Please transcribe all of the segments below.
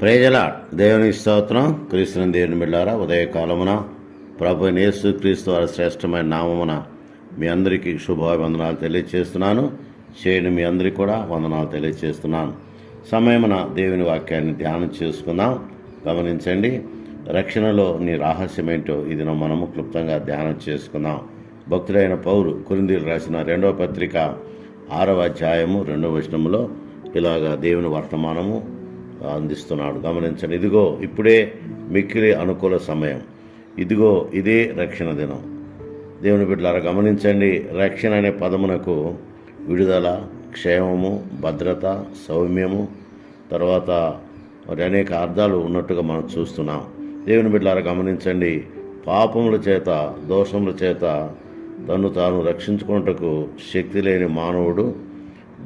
ప్రేజల దేవుని స్తోత్రం. క్రీస్తుని దేవుని బిడ్డారా ఉదయకాలమున ప్రభు నేసు క్రీస్తు వారి శ్రేష్టమైన నామమున మీ అందరికీ శుభాభివందనాలు తెలియజేస్తున్నాను చేయని మీ అందరికీ కూడా వందనాలు తెలియజేస్తున్నాను సమయమున దేవుని వాక్యాన్ని ధ్యానం చేసుకుందాం. గమనించండి. రక్షణలో నీ రహస్యమేంటో ఇది మనము క్లుప్తంగా ధ్యానం చేసుకుందాం. భక్తుడైన పౌరు కురిందీలు రాసిన రెండవ పత్రిక ఆరవ అధ్యాయము రెండవ వచనములో ఇలాగా దేవుని వర్తమానము అందిస్తున్నాడు. గమనించండి ఇదిగో ఇప్పుడే మిక్కిలి అనుకూల సమయం. ఇదిగో ఇదే రక్షణ దినం. దేవుని బిడ్డలారా గమనించండి రక్షణ అనే పదమునకు విడుదల క్షేమము భద్రత సౌమ్యము తర్వాత మరి అనేక అర్థాలు ఉన్నట్టుగా మనం చూస్తున్నాం. దేవుని బిడ్డలారా గమనించండి. పాపముల చేత దోషముల చేత తను తాను రక్షించుకున్నటకు శక్తి లేని మానవుడు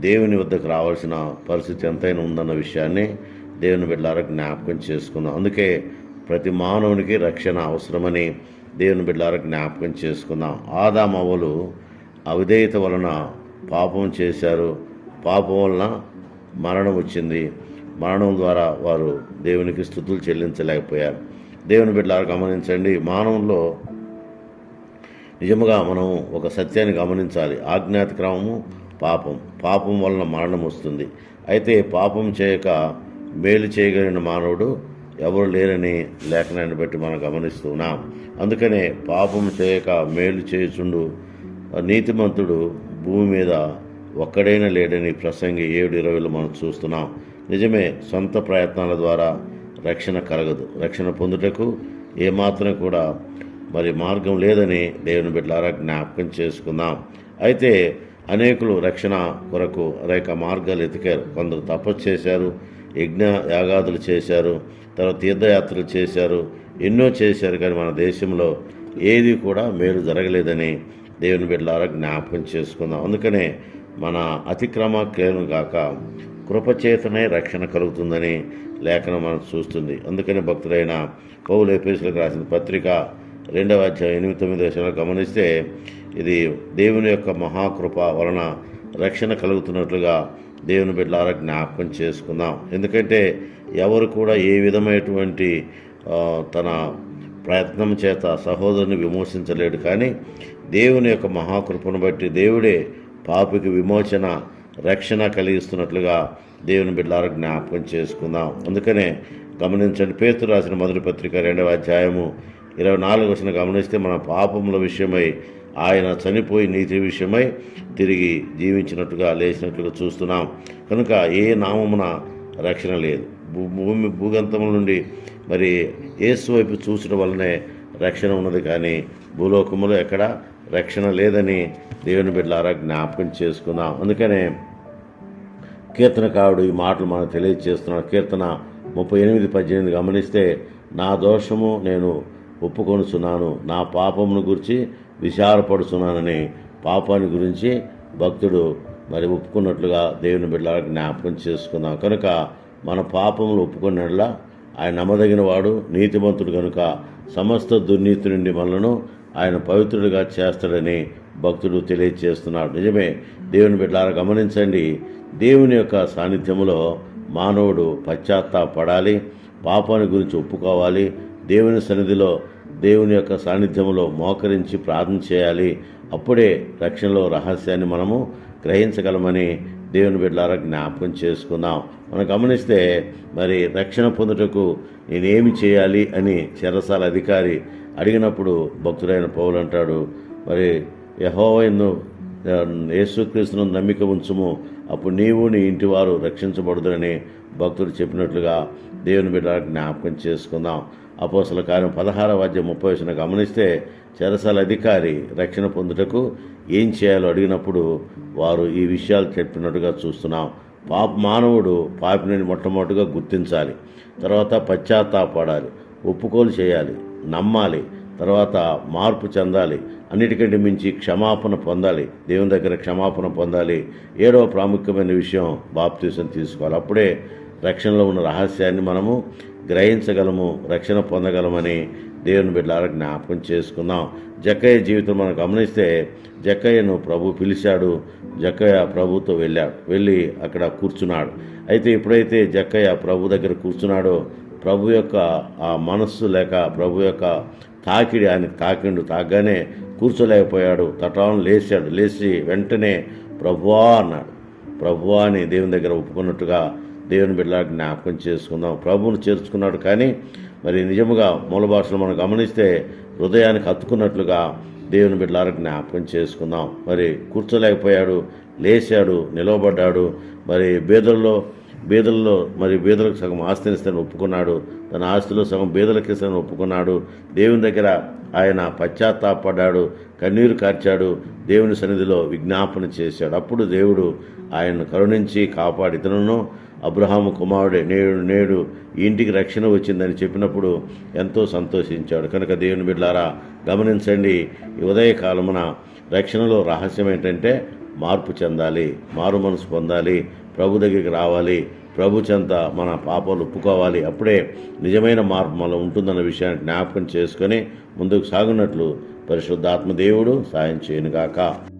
దేవుని వద్దకు రావాల్సిన పరిస్థితి ఎంతైనా ఉందన్న విషయాన్ని దేవుని బిడ్డలారా జ్ఞాపకం చేసుకుందాం. అందుకే ప్రతి మానవునికి రక్షణ అవసరమని దేవుని బిడ్డలారా జ్ఞాపకం చేసుకుందాం. ఆదామవ్వలు అవిధేయత వలన పాపం చేశారు. పాపం వలన మరణం వచ్చింది. మరణం ద్వారా వారు దేవునికి స్థుతులు చెల్లించలేకపోయారు. దేవుని బిడ్డలారా గమనించండి మానవుల్లో నిజముగా మనం ఒక సత్యాన్ని గమనించాలి. ఆజ్ఞాతిక్రమము పాపం. పాపం వలన మరణం వస్తుంది. అయితే పాపం చేయక మేలు చేయగలిగిన మానవుడు ఎవరు లేరని లేఖనాన్ని బట్టి మనం గమనిస్తున్నాం అందుకనే పాపం చేయక మేలు చేయుచుండు నీతిమంతుడు భూమి మీద ఒక్కడైనా లేడని ప్రసంగి ఏడు ఇరవైలో మనం చూస్తున్నాం. నిజమే సొంత ప్రయత్నాల ద్వారా రక్షణ కలగదు. రక్షణ పొందుటకు ఏమాత్రం కూడా మరి మార్గం లేదని దేవుని బిడ్డలారా జ్ఞాపకం చేసుకుందాం. అయితే అనేకులు రక్షణ కొరకు అనేక మార్గాలు ఎతికారు కొందరు తపస్సు చేశారు యజ్ఞ యాగాదులు చేశారు తర్వాత తీర్థయాత్రలు చేశారు ఎన్నో చేశారు కానీ మన దేశంలో ఏది కూడా మేలు జరగలేదని దేవుని బిడ్డలారా జ్ఞాపకం చేసుకుందాం. అందుకనే మన అతిక్రమ కేను కాక కృపచేతనే రక్షణ కలుగుతుందని లేఖనం మనం చూస్తుంది. అందుకని భక్తులైన పౌలు ఎపేసులకు రాసిన పత్రిక రెండవ అధ్యాయం ఎనిమిది తొమ్మిది దశలో గమనిస్తే ఇది దేవుని యొక్క మహాకృప వలన రక్షణ కలుగుతున్నట్లుగా దేవుని బిడ్డలారా జ్ఞాపకం చేసుకుందాం. ఎందుకంటే ఎవరు కూడా ఏ విధమైనటువంటి తన ప్రయత్నం చేత సహోదరుని విమోచించలేడు. కానీ దేవుని యొక్క మహాకృపను బట్టి దేవుడే పాపికి విమోచన రక్షణ కలిగిస్తున్నట్లుగా దేవుని బిడ్డలారు జ్ఞాపకం చేసుకుందాం. అందుకనే గమనించండి పేతు రాసిన మొదటి పత్రిక రెండవ అధ్యాయము ఇరవై నాలుగు వచ్చిన గమనిస్తే మన పాపముల విషయమై ఆయన చనిపోయి నీతి విషయమై తిరిగి జీవించినట్టుగా లేచినట్లుగా చూస్తున్నాం. కనుక ఏ నామమున రక్షణ లేదు. భూ- భూమి భూగంతముల నుండి మరి యేసు వైపు చూసిన వల్లనే రక్షణ ఉన్నది కానీ భూలోకములో ఎక్కడ రక్షణ లేదని దేవుని బిడ్డలారా జ్ఞాపకం చేసుకుందాం. అందుకనే కీర్తనకారుడు ఈ మాటలు మనకు తెలియజేస్తున్నాడు కీర్తన ముప్పై ఎనిమిది పద్దెనిమిది గమనిస్తే నా దోషము నేను ఒప్పుకొనుచున్నాను. నా పాపమును గురించి విచారపడుచున్నానని పాపాన్ని గురించి భక్తుడు మరి ఒప్పుకున్నట్లుగా దేవుని బిడ్డలకు జ్ఞాపకం చేసుకుందాం కనుక మన పాపములు ఒప్పుకున్నట్లా ఆయన నమ్మదగిన వాడు నీతిమంతుడు కనుక సమస్త దుర్నీతి నుండి మనలను ఆయన పవిత్రుడిగా చేస్తాడని భక్తుడు తెలియజేస్తున్నాడు నిజమే దేవుని బిడ్డలారా గమనించండి దేవుని యొక్క సాన్నిధ్యంలో మానవుడు పశ్చాత్తాపడాలి పాపాన్ని గురించి ఒప్పుకోవాలి దేవుని సన్నిధిలో దేవుని యొక్క సాన్నిధ్యంలో మోకరించి ప్రార్థన చేయాలి. అప్పుడే రక్షణలో రహస్యాన్ని మనము గ్రహించగలమని దేవుని బిడ్డలారా జ్ఞాపకం చేసుకుందాం. మనం గమనిస్తే మరి రక్షణ పొందుటకు నేనేమి చేయాలి అని చెరసాల అధికారి అడిగినప్పుడు భక్తుడైన పౌలు అంటాడు మరి యహోవైను యేసుక్రీస్తును నమ్మిక ఉంచుము. అప్పుడు నీవు నీ ఇంటి వారు రక్షించబడుదురని భక్తుడు చెప్పినట్లుగా దేవుని బిడ్డ జ్ఞాపకం చేసుకుందాం. అపోసల కార్యం పదహార వాద్యం ముప్పై వచ్చిన గమనిస్తే చెరసాల అధికారి రక్షణ పొందుటకు ఏం చేయాలో అడిగినప్పుడు వారు ఈ విషయాలు చెప్పినట్టుగా చూస్తున్నాం. పాప మానవుడు పాపిని మొట్టమొదటిగా గుర్తించాలి. తర్వాత పశ్చాత్తాపడాలి. ఒప్పుకోలు చేయాలి. నమ్మాలి. తర్వాత మార్పు చెందాలి. అన్నిటికంటే మించి క్షమాపణ పొందాలి. దేవుని దగ్గర క్షమాపణ పొందాలి. ఏడవ ప్రాముఖ్యమైన విషయం బాప్తీసం తీసుకోవాలి. అప్పుడే రక్షణలో ఉన్న రహస్యాన్ని మనము గ్రహించగలము రక్షణ పొందగలమని దేవుని బిడ్డలారా జ్ఞాపకం చేసుకుందాం. జక్కయ్య జీవితం మనం గమనిస్తే జక్కయ్యను ప్రభు పిలిచాడు. జక్కయ్య ప్రభుతో వెళ్ళాడు. వెళ్ళి అక్కడ కూర్చున్నాడు. అయితే ఎప్పుడైతే జక్కయ్య ప్రభు దగ్గర కూర్చున్నాడో ప్రభు యొక్క ఆ మనస్సు లేక ప్రభు యొక్క తాకిడి ఆయన తాకిండు తాగ్గానే కూర్చోలేకపోయాడు. తటాలను లేచాడు. లేచి వెంటనే ప్రభువా అన్నాడు. ప్రభువా అని దేవుని దగ్గర ఒప్పుకున్నట్టుగా దేవుని బిడ్డలా జ్ఞాపకం చేసుకుందాం. ప్రభువును చేర్చుకున్నాడు కానీ మరి నిజముగా మూల భాషలో మనం గమనిస్తే హృదయానికి హత్తుకున్నట్లుగా దేవుని బిడ్డలారా జ్ఞాపకం చేసుకుందాం. మరి కూర్చోలేకపోయాడు లేచాడు నిలవబడ్డాడు. మరి బేదల్లో బీదల్లో మరి బీదలకు సగం ఆస్తిని ఇస్తానని ఒప్పుకున్నాడు. తన ఆస్తిలో సగం బీదలకు ఇస్తానని ఒప్పుకున్నాడు. దేవుని దగ్గర ఆయన పశ్చాత్తాపడ్డాడు. కన్నీరు కార్చాడు. దేవుని సన్నిధిలో విజ్ఞాపన చేశాడు. అప్పుడు దేవుడు ఆయన్ను కరుణించి కాపాడి ఇతను అబ్రహాము కుమారుడే నేడు నేడు ఇంటికి రక్షణ వచ్చిందని చెప్పినప్పుడు ఎంతో సంతోషించాడు. కనుక దేవుని బిడ్డారా గమనించండి ఉదయకాలమున రక్షణలో రహస్యం ఏంటంటే మార్పు చెందాలి మారు మనసు పొందాలి ప్రభు దగ్గరికి రావాలి ప్రభు చెంత మన పాపాలు ఒప్పుకోవాలి. అప్పుడే నిజమైన మార్పు మనలో ఉంటుందన్న విషయాన్ని జ్ఞాపకం చేసుకొని ముందుకు సాగునట్లు పరిశుద్ధాత్మ దేవుడు సాయం చేయనుగాక.